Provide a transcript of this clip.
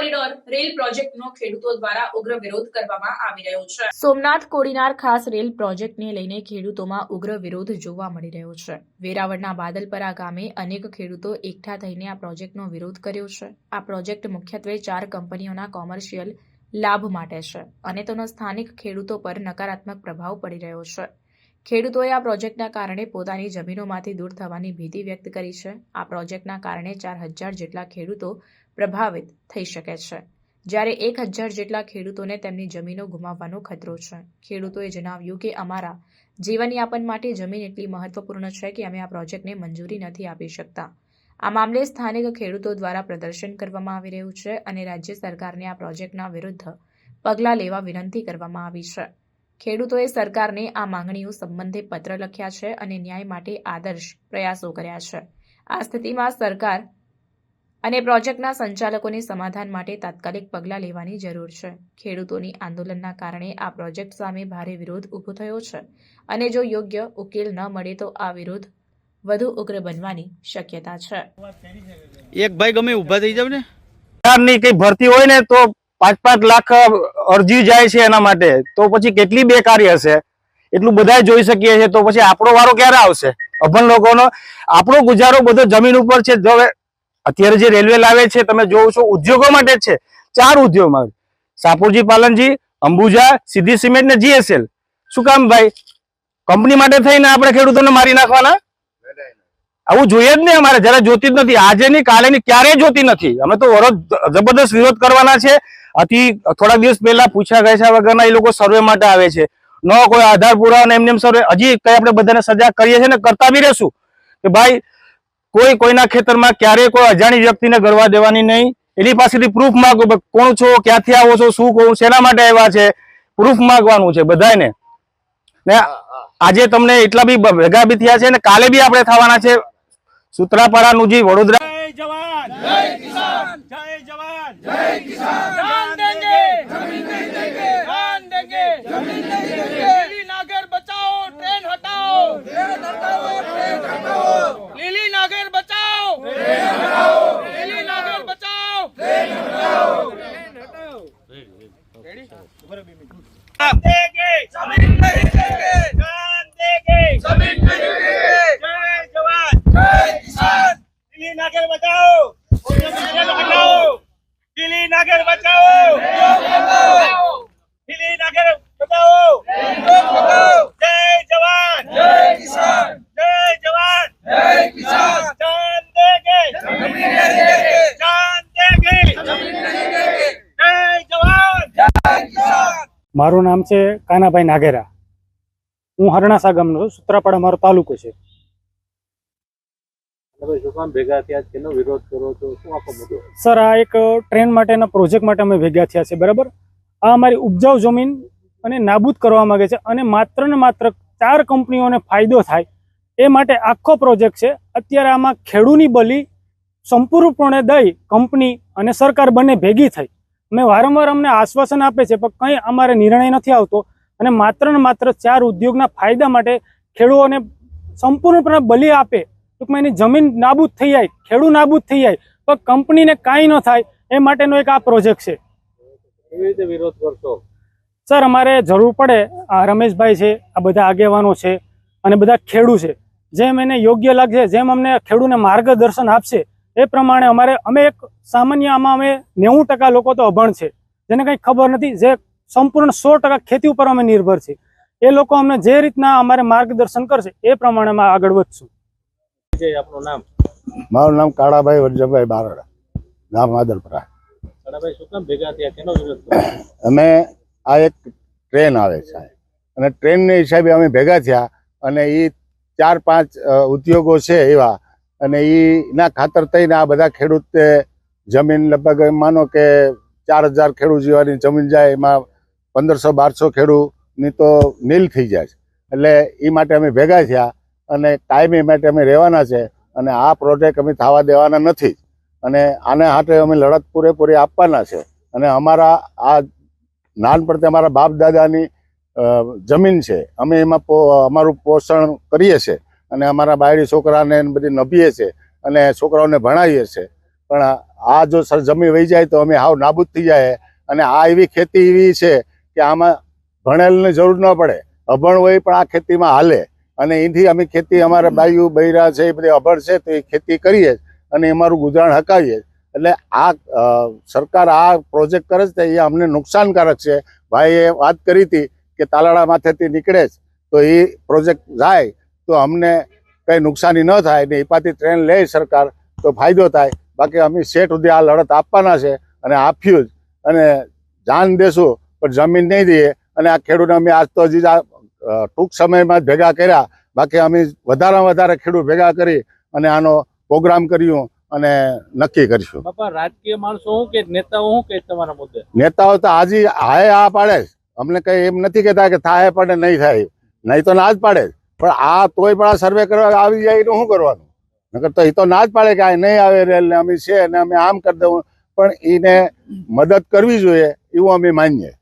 Corridor rail પ્રોજેક્ટનો ખેડૂતો દ્વારા ઉગ્ર વિરોધ કરવામાં આવી રહ્યો છે. સોમનાથ કોડીનાર ખાસ રેલ પ્રોજેક્ટને લઈને ખેડૂતોમાં ઉગ્ર વિરોધ જોવા મળી રહ્યો છે. વેરાવળના બાદલપરા ગામે અનેક ખેડૂતો એકઠા થઈને આ પ્રોજેક્ટનો વિરોધ કર્યો છે. આ પ્રોજેક્ટ મુખ્યત્વે ચાર કંપનીઓના કોમર્શિયલ લાભ માટે છે અને તેનો સ્થાનિક ખેડૂતો પર નકારાત્મક પ્રભાવ પડી રહ્યો છે. ખેડૂતોએ આ પ્રોજેક્ટના કારણે પોતાની જમીનોમાંથી દૂર થવાની ભીતિ વ્યક્ત કરી છે. આ પ્રોજેક્ટના કારણે ચાર હજાર જેટલા ખેડૂતો પ્રભાવિત થઈ શકે છે. જ્યારે એક હજાર જેટલા ખેડૂતોને તેમની જમીનો ગુમાવવાનો ખતરો છે. ખેડૂતોએ જણાવ્યું કે અમારા જીવનયાપન માટે જમીન એટલી મહત્વપૂર્ણ છે કે અમે આ પ્રોજેક્ટને મંજૂરી નથી આપી શકતા. આ મામલે સ્થાનિક ખેડૂતો દ્વારા પ્રદર્શન કરવામાં આવી રહ્યું છે અને રાજ્ય સરકારને આ પ્રોજેક્ટના વિરુદ્ધ પગલાં લેવા વિનંતી કરવામાં આવી છે. ખેડૂતોએ સરકારને આ માંગણીઓ સંબંધે પત્ર લખ્યા છે અને ન્યાય માટે આદર્શ પ્રયાસો કર્યા છે. આ સ્થિતિમાં સરકાર અને પ્રોજેક્ટના સંચાલકોને સમાધાન માટે તાત્કાલિક પગલાં લેવાની જરૂર છે. ખેડૂતોની આંદોલનના કારણે આ પ્રોજેક્ટ સામે ભારે વિરોધ ઊભો થયો છે અને જો યોગ્ય ઉકેલ ન મળે તો આ વિરોધ વધુ ઉગ્ર બનવાની શક્યતા છે. એક ભાઈ ગમે ઊભા થઈ જાવ ને. સરકારની કઈ ભરતી હોય ને તો પાંચ પાંચ લાખ અરજી જાય છે એના માટે, તો પછી કેટલી બેકારી હશે? એટલું બધા જોઈ શકીએ છીએ, તો પછી આપણો વારો ક્યારે આવશે? અભણ લોકોનો, આપણો ગુજારો બધો જમીન ઉપર છે. જો અત્યારે જે રેલવે લાવે છે, તમે જોવો છો, ઉદ્યોગો માટે છે. ચાર ઉદ્યોગ. માટે સાપુરજી પાલનજી, અંબુજા, સીધી સિમેન્ટ ને જીએસએલ. શું કામ ભાઈ? કંપની માટે થઈને આપણે ખેડૂતોને મારી નાખવાના? આવું જોઈએ જ નહીં અમારે, જરા જોતી જ નથી. આજે ની કાલે ની ક્યારેય જોતી નથી. અમે તો વરોધ જબરદસ્ત વિરોધ કરવાના છે. અતિ થોડા દિવસ પહેલા પૂછ્યા ગયા વગરના એ લોકો સર્વે માટે આવે છે. ન કોઈ આધાર પુરાવા એમને એમ સર્વે હજી કઈ આપણે બધાને સજા કરીએ છીએ ને કરતા બી રહેશું. કે ભાઈ, કોઈ કોઈના ખેતરમાં ક્યારેય કોઈ અજાણી વ્યક્તિને ગરવા દેવાની નહીં. એની પાસેથી પ્રૂફ માંગો કોણ છો, ક્યાંથી આવો છો, શું કહું શેના માટે આવ્યા છે? પ્રૂફ માંગવાનું છે બધાને ને આજે તમને એટલા બી ભેગા બી થયા છે ને કાલે બી આપણે થવાના છે. સુત્રાપાડાનું જે વડોદરા જય જવાન! જય કિસાન! જય જવાન જય કિસાન! ಸರ್ಕಾರ મારું નામ છે કાનાભાઈ નાગેરા. હું હરણાસા ગામનો છું સુત્રાપાડા મારો તાલુકો છે. સર આ એક ટ્રેન માટેના પ્રોજેક્ટ માટે અમે ભેગા થયા છે બરાબર? આ અમારી ઉપજાઉ જમીન અને નાબૂદ કરવા માંગે છે અને માત્ર ને માત્ર ચાર કંપનીઓને ફાયદો થાય એ માટે આખો પ્રોજેક્ટ છે. અત્યારે આમાં ખેડૂની બલી સંપૂર્ણપણે દઈ કંપની અને સરકાર બંને ભેગી થઈ. અમે વારંવાર અમને આશ્વાસન આપે છે પણ કંઈ અમારે નિર્ણય નથી આવતો. અને માત્ર ને માત્ર ચાર ઉદ્યોગના ફાયદા માટે ખેડૂતોને સંપૂર્ણપણે બલી આપે. ટૂંકમાં એની જમીન નાબૂદ થઈ જાય ખેડૂત નાબૂદ થઈ જાય પણ કંપનીને કાંઈ ન થાય એ માટેનો એક આ પ્રોજેક્ટ છે. સર અમારે જરૂર પડે આ રમેશભાઈ છે આ બધા આગેવાનો છે અને બધા ખેડૂ છે. જેમ એને યોગ્ય લાગશે જેમ અમને ખેડૂને માર્ગદર્શન આપશે એ પ્રમાણે અમારે અમે એક સામાન્ય આમાં અમે નેવું ટકા લોકો તો અભણ છે. જેને કંઈ ખબર નથી જે સંપૂર્ણ સો ટકા ખેતી ઉપર અમે નિર્ભર છે. એ લોકો અમને જે રીતના અમારે માર્ગદર્શન કરશે એ પ્રમાણે અમે આગળ વધશું. મારું નામ કાળાભાઈ વરજભાઈ બારડા ગામ આદરપરા. અમે આ એક ટ્રેન આવે છે અને ટ્રેનને હિસાબે અમે ભેગા થયા અને એ ચાર પાંચ ઉદ્યોગો છે એવા અને એના ખાતર થઈને આ બધા ખેડૂતે જમીન લગભગ માનો કે ચાર હજાર ખેડૂત જેવાની જમીન જાય, એમાં પંદરસો, બારસો ખેડૂતની તો નીલ થઈ જાય એટલે એ માટે અમે ભેગા થયા અને કાયમી માટે અમે રહેવાના છે અને આ પ્રોજેક્ટ અમે થવા દેવાના નથી. અને આને હાટે અમે લડત પૂરેપૂરી આપવાના છે. અને અમારા આ નાનપણથી અમારા બાપ દાદાની જમીન છે. અમે એમાં અમારું પોષણ કરીએ છીએ. અને અમારા બાયડી છોકરાને બધી નભીએ છીએ અને છોકરાઓને ભણાવીએ છે. પણ આ જો જમી વહી જાય તો અમે હાવ નાબૂદ થઈ જાય. અને આ એવી ખેતી એવી છે કે આમાં ભણેલની જરૂર ન પડે. અભણ હોય પણ આ ખેતીમાં હાલે. અને એથી અમે ખેતી અમારા બાયુ, બૈરા છે, એ બધી અભણ છે તો એ ખેતી કરીએ અને અમારું ગુજરાન હકાવીએ એટલે આ સરકાર આ પ્રોજેક્ટ કરે છે એ અમને નુકસાનકારક છે. ભાઈએ વાત કરી હતી કે તાલાળા માથેથી નીકળે તો એ પ્રોજેક્ટ જાય તો અમને કંઈ નુકસાની ન થાય ને એપાથી ટ્રેન લે સરકાર તો ફાયદો થાય. બાકી અમે શેઠ સુધી આ લડત આપવાના છે અને આપ્યું જ. અને જાન દેશું પણ જમીન નહીં દઈએ. અને આ ખેડૂતને અમે આજ તો હજી આ ટૂંક સમયમાં જ ભેગા કર્યા. બાકી અમે વધારેમાં વધારે ખેડૂત ભેગા કરી અને આનો પ્રોગ્રામ કર્યું અને નક્કી કરીશું. રાજકીય માણસો શું કે નેતાઓ શું કે તમારા મુદ્દે? નેતાઓ તો હાજી હાય આ પાડે અમને કઈ એમ નથી કહેતા કે થાય પડે નહીં થાય. નહીં તો ના જ પાડે જ. પણ આ તોય પણ આ સર્વે કરવા આવી જાય એનું શું કરવાનું? નકર તો એ તો ના જ પાડે કે આ નહીં આવે રેલ ને અમે છે ને અમે આમ કરી દઉં. પણ એને મદદ કરવી જોઈએ એવું અમે માનીએ.